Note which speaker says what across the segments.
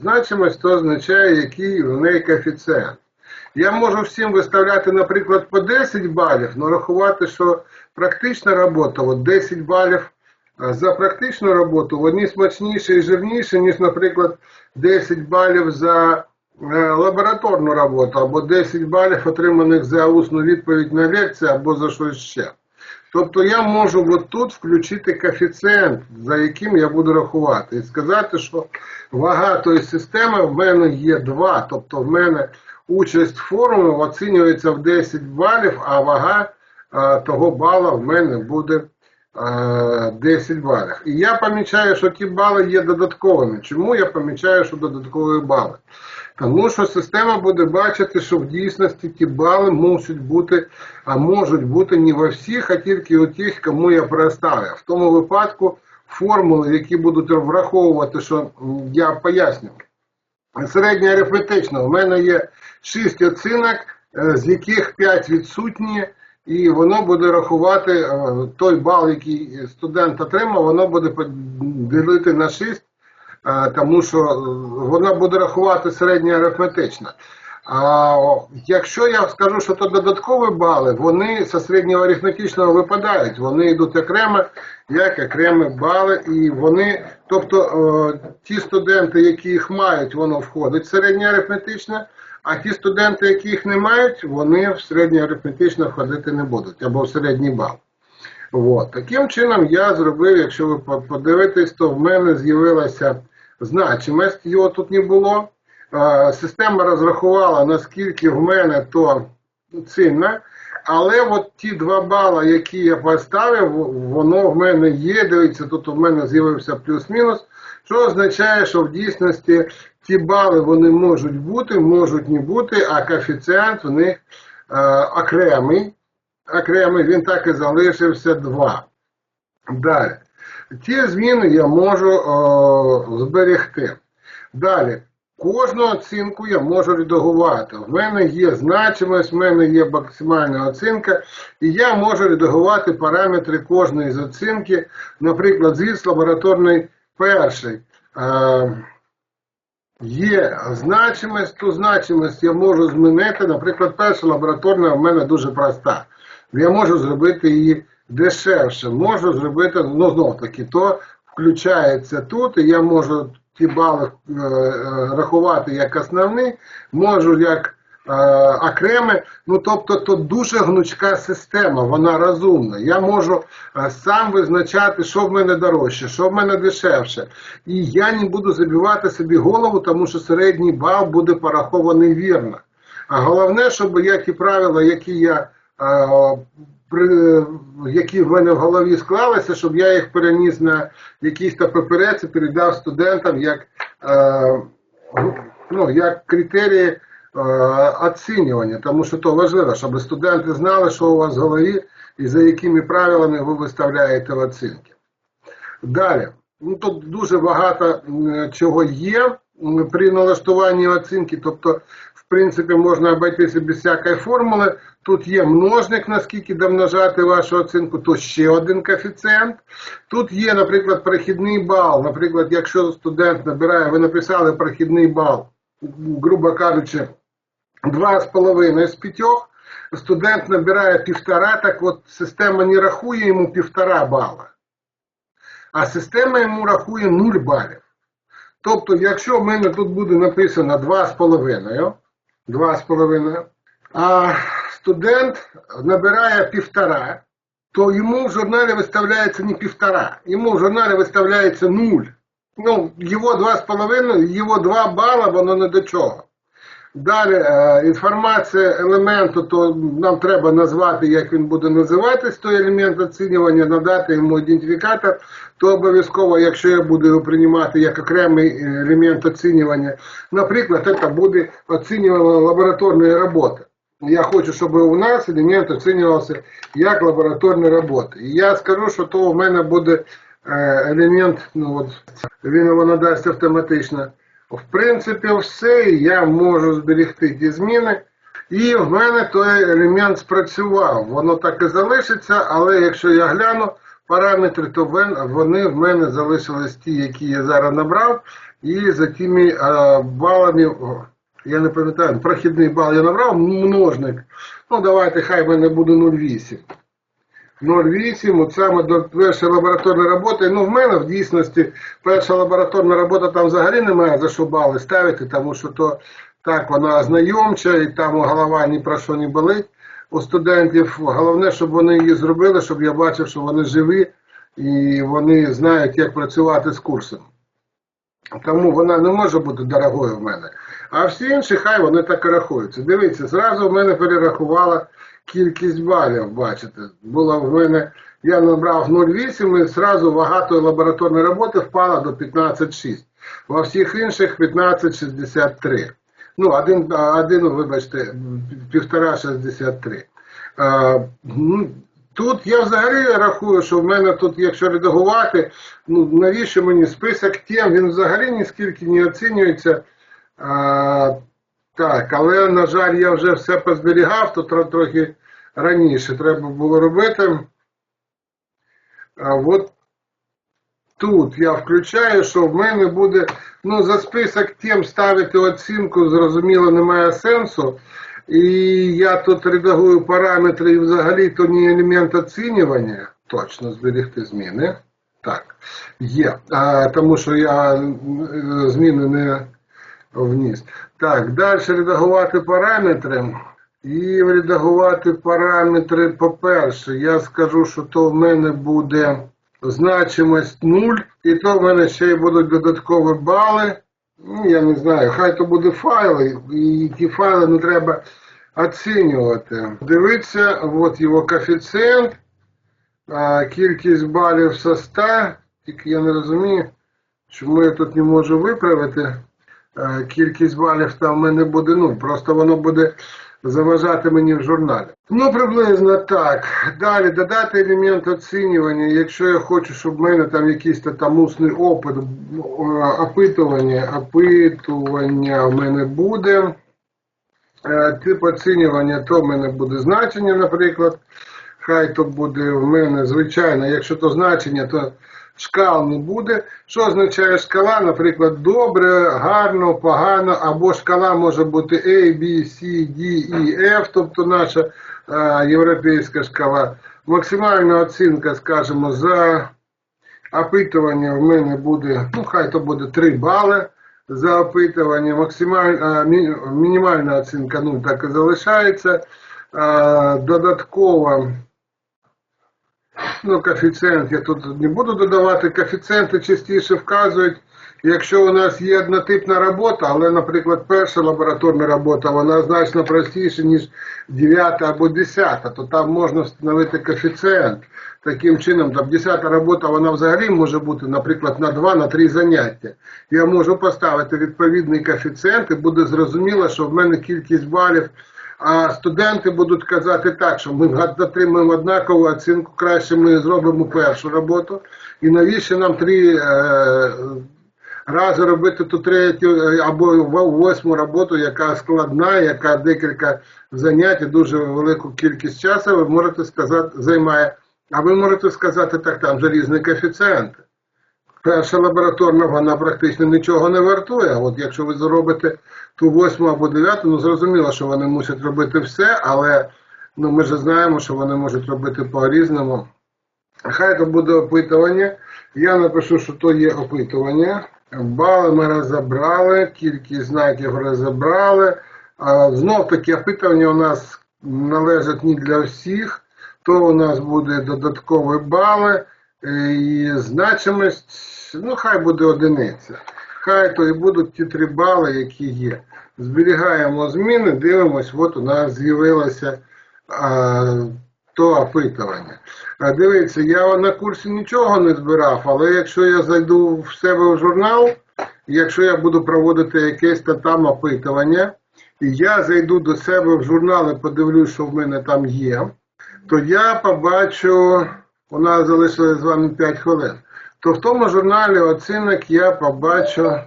Speaker 1: Значимость то означає, який в неї коефіцієнт. Я можу всім виставляти, наприклад, по 10 балів, але рахувати, що практична робота, от 10 балів за практичну роботу, вони смачніші і жирніші, ніж, наприклад, 10 балів за е, лабораторну роботу, або 10 балів отриманих за усну відповідь на лекцію, або за щось ще. Тобто я можу от тут включити коефіцієнт, за яким я буду рахувати, і сказати, що вага тої системи в мене є 2, тобто в мене участь форуму оцінюється в 10 балів, а вага а, того бала в мене буде 10 балів. І я помічаю, що ті бали є додатковими. Чому я помічаю, що додаткові бали? Тому що система буде бачити, що в дійсності ті бали мусять бути, а можуть бути не во всіх, а тільки у тих, кому я проставив. В тому випадку формули, які будуть враховувати, що я поясню. Середня арифметична, у мене є 6 оцінок, е, з яких 5 відсутні, і воно буде рахувати е, той бал, який студент отримав, воно буде ділити на 6, е, тому що е, вона буде рахувати середня арифметична. А якщо я скажу, що то додаткові бали, вони зі середнього арифметичного випадають, вони йдуть окремо, як окремі бали, і вони, тобто ті студенти, які їх мають, воно входить в середнє арифметичне, а ті студенти, які їх не мають, вони в середнє арифметичне входити не будуть, або в середній бал. От. Таким чином я зробив, якщо ви подивитесь, то в мене з'явилася значимость, його тут не було. Система розрахувала, наскільки в мене то цінно, але от ті два бали, які я поставив, воно в мене є. Дивіться, тут у мене з'явився плюс-мінус, що означає, що в дійсності ті бали вони можуть бути, можуть не бути, а коефіцієнт в них е, окремий. Окремий, він так і залишився 2. Далі. Ті зміни я можу о, зберегти. Далі. Кожну оцінку я можу редагувати. В мене є значимость, в мене є максимальна оцінка, і я можу редагувати параметри кожної з оцінки, наприклад, звіт лабораторний перший. Е, Є значимість, ту значимість я можу змінити. Наприклад, перша лабораторна в мене дуже проста. Я можу зробити її дешевше. Можу зробити, ну знов таки, то включається тут, і я можу ті бали е, е, рахувати як основні, можу як окреме. Ну тобто, то дуже гнучка система, вона розумна. Я можу е, сам визначати, що в мене дорожче, що в мене дешевше. І я не буду забивати собі голову, тому що середній бал буде порахований вірно. А головне, щоб я ті правила, які я е, які в мене в голові склалися, щоб я їх переніс на якісь то паперець і передав студентам як, е, ну, як критерії е, оцінювання, тому що то важливо, щоб студенти знали, що у вас в голові і за якими правилами ви виставляєте оцінки. Далі, ну тут дуже багато чого є при налаштуванні оцінки, тобто, в принципі, можна обійтися без всякої формули. Тут є множник, наскільки домножати вашу оцінку, то ще один коефіцієнт. Тут є, наприклад, прохідний бал. Наприклад, якщо студент набирає, ви написали прохідний бал, грубо кажучи, 2,5 з 5, студент набирає півтора, так от система не рахує йому півтора бала, а система йому рахує 0 балів. Тобто, якщо в мене тут буде написано 2,5, 2,5, а студент набирає півтора, то йому в журналі виставляється не півтора, йому в журналі виставляється 0. Ну, його 2,5, його 2 бала, воно не до чого. Далі е, інформація елементу, то нам треба назвати, як він буде називатись, той елемент оцінювання, надати йому ідентифікатор, то обов'язково, якщо я буду його приймати як окремий елемент оцінювання, наприклад, це буде оцінювання лабораторної роботи. Я хочу, щоб у нас елемент оцінювався як лабораторні роботи. І я скажу, що то в мене буде е, елемент, ну от він його надасть автоматично. В принципі, все, я можу зберегти ті зміни. І в мене той елемент спрацював. Воно так і залишиться, але якщо я гляну параметри, то вони в мене залишились ті, які я зараз набрав. і за тими е, балами, я не пам'ятаю, прохідний бал я набрав, множник. Ну, давайте, хай мене буде 0,8. 0,8, от саме до першої лабораторної роботи. Ну, в мене в дійсності перша лабораторна робота там взагалі немає за що бали ставити, тому що то так вона ознайомча і там голова ні про що не болить у студентів. Головне, щоб вони її зробили, щоб я бачив, що вони живі і вони знають, як працювати з курсом. Тому вона не може бути дорогою в мене. А всі інші, хай вони так і рахуються. Дивіться, зразу в мене перерахувала кількість балів, бачите. Було в мене, я набрав 0,8 і зразу вага тої лабораторної роботи впала до 15,6. Во всіх інших 15,63. Ну, один, один, вибачте, півтора 63. А, ну, Тут я взагалі рахую, що в мене тут, якщо редагувати, ну навіщо мені список тем, він взагалі ніскільки не оцінюється. Так, але, на жаль, я вже все позберігав, то трохи раніше треба було робити. От тут я включаю, що в мене буде, ну, за список тем ставити оцінку, зрозуміло, немає сенсу. І я тут редагую параметри і взагалі то не елемент оцінювання, точно зберегти зміни. Так, є. А, тому що я зміни не вніс. Так, далі редагувати параметри. І редагувати параметри, по-перше, я скажу, що то в мене буде значимость 0, і то в мене ще й будуть додаткові бали. Ну, я не знаю, хай то буде файли, і ті файли не треба оцінювати. Дивіться, от його коефіцієнт, кількість балів со 100, тільки я не розумію, чому я тут не можу виправити. Е, Кількість балів там в мене буде 0, просто воно буде заважати мені в журналі. Ну, приблизно так. Далі додати елемент оцінювання. Якщо я хочу, щоб в мене там якийсь та там усний опит, ну, е, опитування, опитування в мене буде. Е, Тип оцінювання, то в мене буде значення, наприклад. Хай то буде в мене звичайно, якщо то значення, то шкал не буде. Що означає шкала? Наприклад, добре, гарно, погано, або шкала може бути A, B, C, D, E, F, тобто наша е, європейська шкала. Максимальна оцінка, скажімо, за опитування в мене буде, ну хай то буде 3 бали за опитування, максимальна, мінімальна оцінка ну, так і залишається. Е, Додатково Ну, коефіцієнт я тут не буду додавати. Коефіцієнти частіше вказують, якщо у нас є однотипна робота, але, наприклад, перша лабораторна робота, вона значно простіша, ніж 9 або 10, то там можна встановити коефіцієнт. Таким чином, там 10 робота, вона взагалі може бути, наприклад, на 2, на 3 заняття. Я можу поставити відповідний коефіцієнт і буде зрозуміло, що в мене кількість балів а студенти будуть казати так, що ми отримаємо однакову оцінку, краще ми зробимо першу роботу. І навіщо нам три е, рази робити ту третю е, або восьму роботу, яка складна, яка декілька занять і дуже велику кількість часу, ви можете сказати, займає. А ви можете сказати, так там же різні коефіцієнти. Перша лабораторна, вона практично нічого не вартує. От якщо ви зробите ту восьму або дев'яту, ну зрозуміло, що вони мусять робити все, але ну, ми ж знаємо, що вони можуть робити по-різному. Хай то буде опитування. Я напишу, що то є опитування. Бали ми розібрали, кількість знаків розібрали. Знов таки опитування у нас належать не для всіх, то у нас буде додаткові бали і значимість, ну хай буде одиниця. Хай то і будуть ті три бали, які є. Зберігаємо зміни, дивимось, от у нас з'явилося то опитування. А дивіться, я на курсі нічого не збирав, але якщо я зайду в себе в журнал, якщо я буду проводити якесь та там опитування, і я зайду до себе в журнал і подивлюсь, що в мене там є, то я побачу, у нас залишилось з вами 5 хвилин, то в тому журналі оцінок я побачу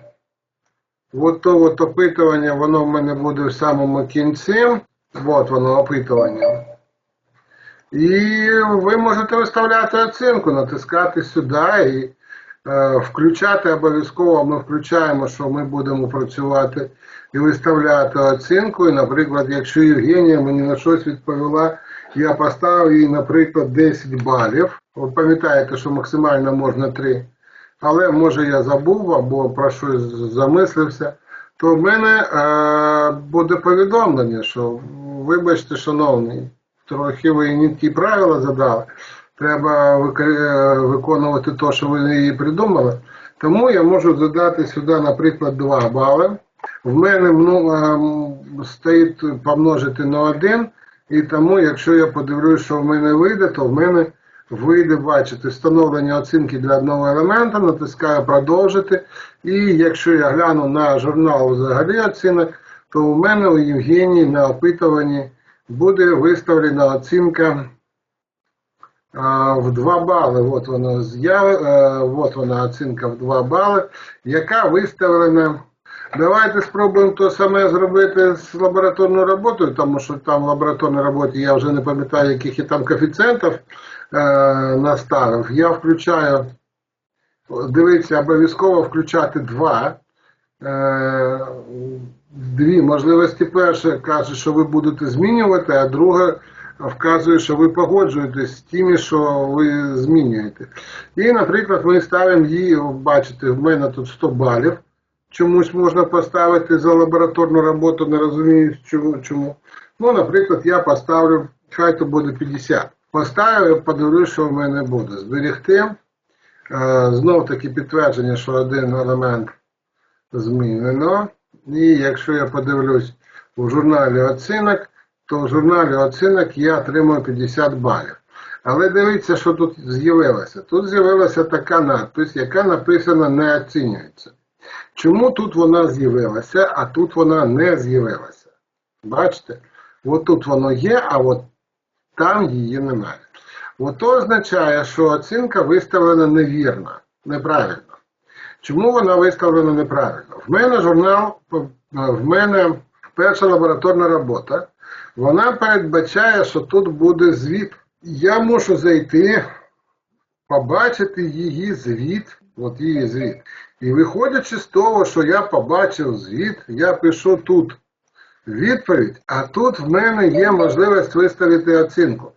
Speaker 1: от то от опитування, воно в мене буде в самому кінці. От воно опитування. І ви можете виставляти оцінку, натискати сюди і е, включати обов'язково ми включаємо, що ми будемо працювати і виставляти оцінку. І, наприклад, якщо Євгенія мені на щось відповіла, я поставив їй, наприклад, 10 балів. Ви пам'ятаєте, що максимально можна 3. Але може я забув або про щось замислився, то в мене е, буде повідомлення, що вибачте, шановний, трохи ви не ті правила задали. Треба е, виконувати те, що ви її придумали. Тому я можу задати сюди, наприклад, 2 бали. В мене стоїть помножити на 1, і тому, якщо я подивлюсь, що в мене вийде, то в мене вийде, бачите, встановлення оцінки для одного елемента, натискаю продовжити. І якщо я гляну на журнал взагалі оцінок, то у мене у Євгенії на опитуванні буде виставлена оцінка а, в 2 бали. От вона, з'яв... е, от вона оцінка в 2 бали, яка виставлена. Давайте спробуємо то саме зробити з лабораторною роботою, тому що там в лабораторній роботі я вже не пам'ятаю, яких я там коефіцієнтів е, наставив. Я включаю, дивіться, обов'язково включати два. Е, дві можливості. Перша каже, що ви будете змінювати, а друга вказує, що ви погоджуєтесь з тими, що ви змінюєте. І, наприклад, ми ставимо її, бачите, в мене тут 100 балів. Чомусь можна поставити за лабораторну роботу, не розумію чому. чому. Ну, наприклад, я поставлю, хай то буде 50. Поставив, подивлюсь, що в мене буде. Зберегти. Е, Знов таки підтвердження, що один елемент змінено. І якщо я подивлюсь у журналі оцінок, то в журналі оцінок я отримую 50 балів. Але дивіться, що тут з'явилося. Тут з'явилася така надпись, яка написана не оцінюється. Чому тут вона з'явилася, а тут вона не з'явилася? Бачите? От тут воно є, а от там її немає. От то означає, що оцінка виставлена невірно, неправильно. Чому вона виставлена неправильно? В мене журнал, в мене перша лабораторна робота, вона передбачає, що тут буде звіт. Я можу зайти, побачити її звіт, от її звіт. І виходячи з того, що я побачив звіт, я пишу тут відповідь, а тут в мене є можливість виставити оцінку.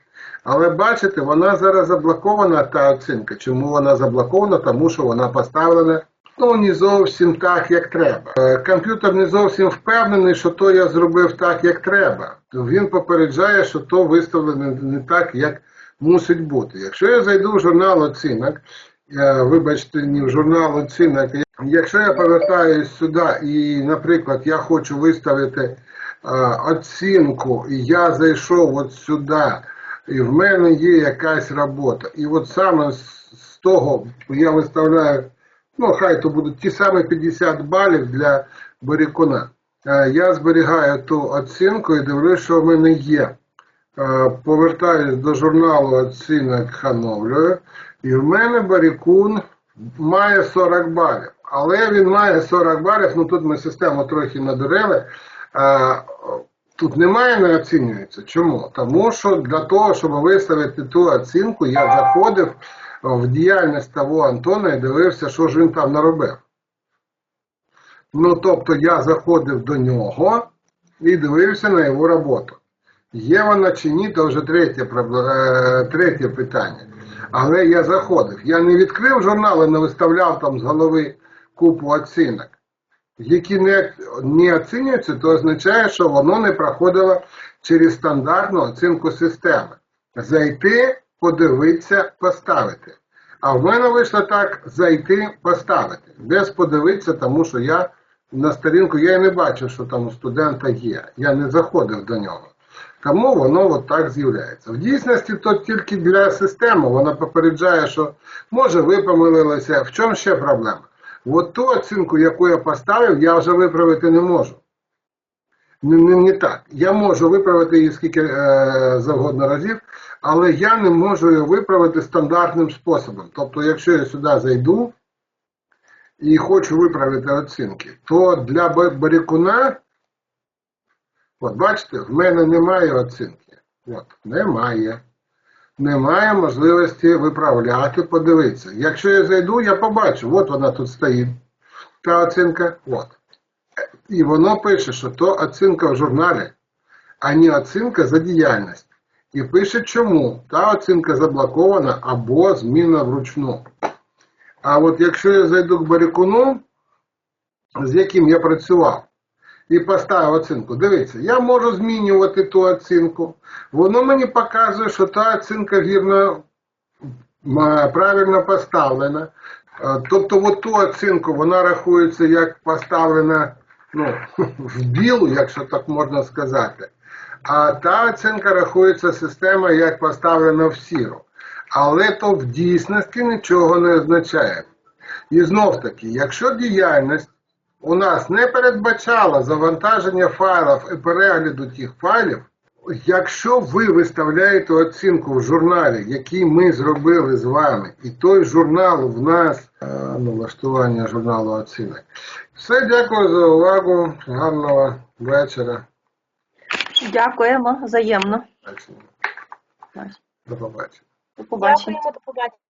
Speaker 1: Але бачите, вона зараз заблокована та оцінка. Чому вона заблокована? Тому що вона поставлена ну, не зовсім так, як треба. Е, Комп'ютер не зовсім впевнений, що то я зробив так, як треба. Він попереджає, що то виставлено не так, як мусить бути. Якщо я зайду в журнал оцінок, вибачте, не в журнал оцінок, якщо я повертаюсь сюди і, наприклад, я хочу виставити е, оцінку, і я зайшов от сюди, і в мене є якась робота. І от саме з, того я виставляю, ну хай то будуть ті самі 50 балів для Борікуна. Е, Я зберігаю ту оцінку і дивлюсь, що в мене є. Е, Повертаюсь до журналу оцінок Хановлюю, і в мене Барікун має 40 балів. Але він має 40 балів, ну тут ми систему трохи надурили. Тут немає не оцінюється. Чому? Тому що для того, щоб виставити ту оцінку, я заходив в діяльність того Антона і дивився, що ж він там наробив. Ну, тобто я заходив до нього і дивився на його роботу. Є вона чи ні, то вже третє, е, третє питання. Але я заходив. Я не відкрив журнал і не виставляв там з голови купу оцінок які не, не оцінюються, то означає, що воно не проходило через стандартну оцінку системи. Зайти, подивитися, поставити. А в мене вийшло так: зайти, поставити. Без подивитися, тому що я на сторінку я і не бачив, що там у студента є. Я не заходив до нього. Тому воно от так з'являється. В дійсності то тільки для системи вона попереджає, що може ви помилилися. В чому ще проблема? От ту оцінку, яку я поставив, я вже виправити не можу. Не, не, не так. Я можу виправити її скільки е, завгодно разів, але я не можу її виправити стандартним способом. Тобто, якщо я сюди зайду і хочу виправити оцінки, то для Ба- Барікуна, от бачите, в мене немає оцінки. От, немає. немає можливості виправляти, подивитися. Якщо я зайду, я побачу, от вона тут стоїть, та оцінка, от. І воно пише, що то оцінка в журналі, а не оцінка за діяльність. І пише, чому та оцінка заблокована або змінена вручну. А от якщо я зайду к Барікуну, з яким я працював, і поставив оцінку, дивіться, я можу змінювати ту оцінку. Воно мені показує, що та оцінка вірно, правильно поставлена. Е, Тобто, от ту оцінку вона рахується як поставлена ну, в білу, якщо так можна сказати. А та оцінка рахується система як поставлена в сіру. Але то в дійсності нічого не означає. І знов таки, якщо діяльність у нас не передбачала завантаження файлів і перегляду тих файлів, якщо ви виставляєте оцінку в журналі, який ми зробили з вами, і той журнал в нас, е, ну, журналу оцінок. Все, дякую за увагу. Гарного вечора.
Speaker 2: Дякуємо взаємно.
Speaker 1: До побачення.
Speaker 2: До побачення.
Speaker 3: Дякуємо, до побачення.